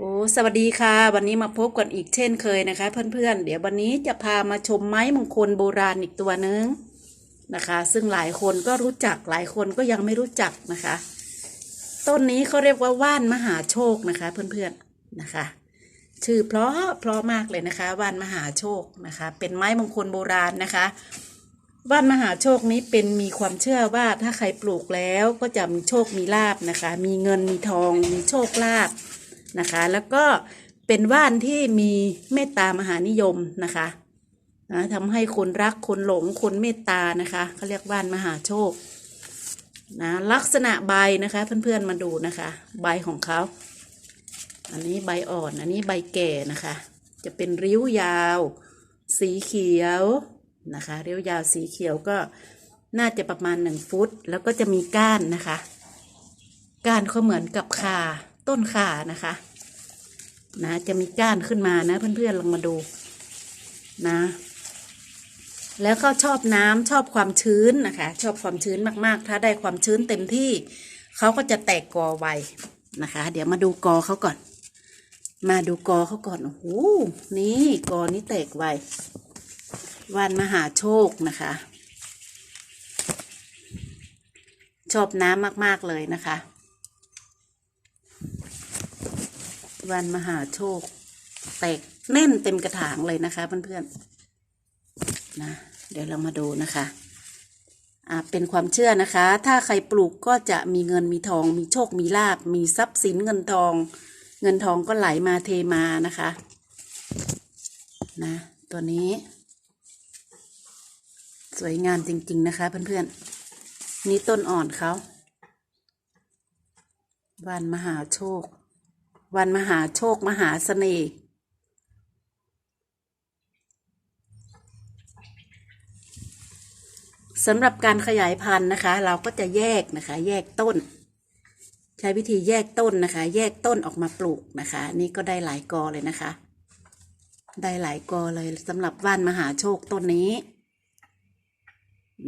โอ้สวัสดีค่ะ วันนี้มาพบกันอีกเช่นเคยนะคะ เพื่อนๆ เดี๋ยววันนี้จะพามาชมไม้มงคลโบราณอีกตัวหนึงนะคะ ซึ่งหลายคนก็รู้จักหลายคนก็ยังไม่รู้จักนะคะ ต้นนี้เขาเรียกว่าว่านมหาโชคนะคะ เพื่อนๆนะคะ ชื่อเพราะเพราะมากเลยนะคะ ว่านมหาโชคนะคะ เป็นไม้มงคลโบราณนะคะว่านมหาโชคนี้เป็นมีความเชื่อว่าถ้าใครปลูกแล้วก็จะมีโชคมีลาบนะคะ มีเงินมีทองมีโชคลาภ นะคะ แล้วก็เป็นว่านที่มีเมตตามหานิยมนะคะนะทำให้คนรักคนหลงคนเมตตานะคะเขาเรียกว่านมหาโชคนะลักษณะใบนะคะเพื่อนๆมาดูนะคะ ใบของเขา อันนี้ใบอ่อนอันนี้ใบแก่นะคะ จะเป็นริ้วยาว สีเขียวนะคะริ้วยาวสีเขียวก็น่าจะประมาณหนึ่งฟุต แล้วก็จะมีก้านนะคะ ก้านเขาเหมือนกับขาต้นขานะคะ นะ จะมีก้านขึ้นมานะ เพื่อนๆลองมาดูนะ แล้วเขาชอบน้ำชอบความชื้นนะคะ ชอบความชื้นมากๆ ถ้าได้ความชื้นเต็มที่เขาก็จะแตกกอไวนะคะ เดี๋ยวมาดูกอเขาก่อน มาดูกอเขาก่อนโอ้โหนี่กอนี้แตกไววันมหาโชคนะคะ ชอบน้ำมาก ๆ เลยนะคะ วันมหาโชค แตกแน่นเต็มกระถางเลยนะคะเพื่อนๆนะเดี๋ยวเรามาดูนะคะอ่าเป็นความเชื่อนะคะ ถ้าใครปลูกก็จะมีเงินมีทอง มีโชคมีลาบ มีทรัพย์สินเงินทอง เงินทองก็ไหลมาเทมานะคะนะตัวนี้ สวยงามจริง ๆ นะคะ เพื่อนๆนี่ต้นอ่อนเขาวันมหาโชค วันมหาโชคมหาเสน่ห์สำหรับการขยายพันธุ์นะคะ เราก็จะแยกนะคะ แยกต้น ใช้วิธีแยกต้นนะคะ แยกต้นออกมาปลูกนะคะ นี่ก็ได้หลายกอเลยนะคะ ได้หลายกอเลยสำหรับว่านมหาโชคต้นนี้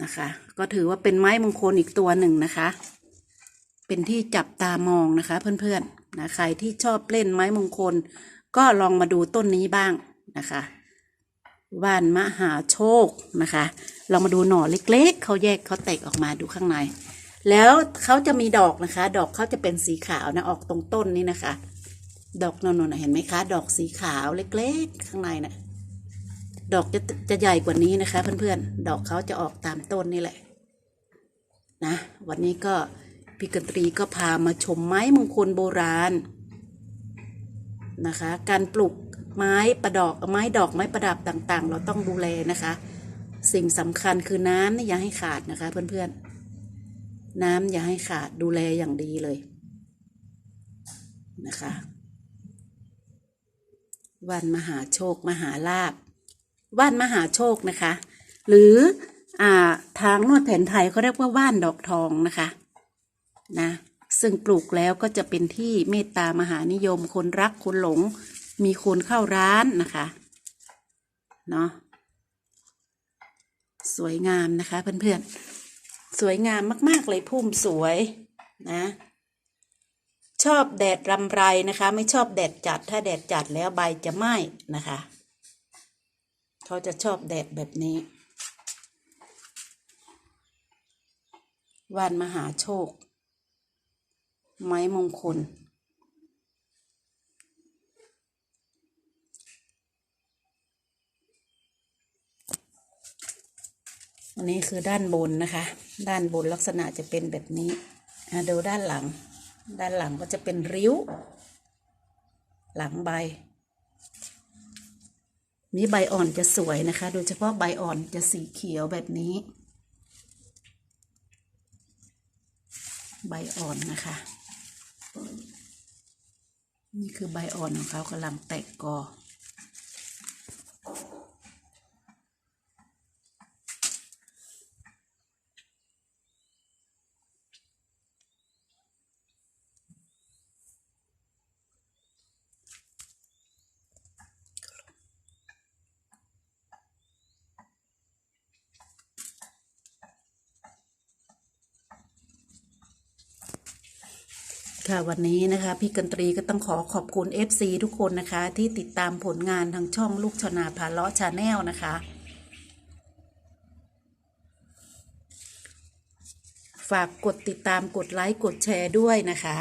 นะคะ ก็ถือว่าเป็นไม้มงคลอีกตัวหนึ่งนะคะ เป็นที่จับตามองนะคะเพื่อนๆ นะใครที่ชอบเล่นไม้มงคล ก็ลองมาดูต้นนี้บ้างนะคะว่านมหาโชคนะคะเรามาดูหน่อเล็กๆเขาแยกเขาแตกออกมาดูข้างใน แล้วเขาจะมีดอกนะคะ ดอกเขาจะเป็นสีขาวนะออกตรงต้นนี้นะคะ ดอกนนๆเห็นไหมคะ ดอกสีขาวเล็กๆ ข้างในน่ะดอกจะจะใหญ่กว่านี้นะคะ เพื่อนๆ ดอกเขาจะออกตามต้นนี่แหละนะวันนี้ก็ พี่กันตรีก็พามาชมไม้มงคลโบราณนะคะ การปลูกไม้ประดอกไม้ดอกไม้ประดับต่างๆ เราต้องดูแลนะคะ สิ่งสำคัญคือน้ำนี่อย่าให้ขาดนะคะ เพื่อนๆ น้ำอย่าให้ขาดดูแลอย่างดีเลยนะคะ วันมหาโชคมหาลาบว่านมหาโชคนะคะ หรืออ่าทางนวดแผนไทยเขาเรียกว่าว่านดอกทองนะคะ นะซึ่งปลูกแล้วก็จะเป็นที่เมตตามหานิยม คนรักคนหลง มีคนเข้าร้านนะคะเนาะสวยงามนะคะเพื่อนๆ สวยงามมากๆเลยพุ่มสวยนะ ชอบแดดรำไรนะคะ ไม่ชอบแดดจัด ถ้าแดดจัดแล้วใบจะไหม้นะคะ เขาจะชอบแดดแบบนี้ว่านมหาโชค ไม้มงคล อันนี้คือด้านบนนะคะ ด้านบนลักษณะจะเป็นแบบนี้ดูด้านหลัง ด้านหลังก็จะเป็นริ้ว หลังใบ นี้ใบอ่อนจะสวยนะคะ โดยเฉพาะใบอ่อนจะสีเขียวแบบนี้ ใบอ่อนนะคะ นี่คือใบอ่อนของเขากำลังแตกกอ ค่ะวันนี้นะคะพี่กันตรีก็ต้องขอขอบคุณ FC ทุกคนนะคะ ที่ติดตามผลงานทางช่องลูกชนาพาเลาะชาแนลนะคะ ฝากกดติดตามกดไลค์กดแชร์ด้วยนะคะ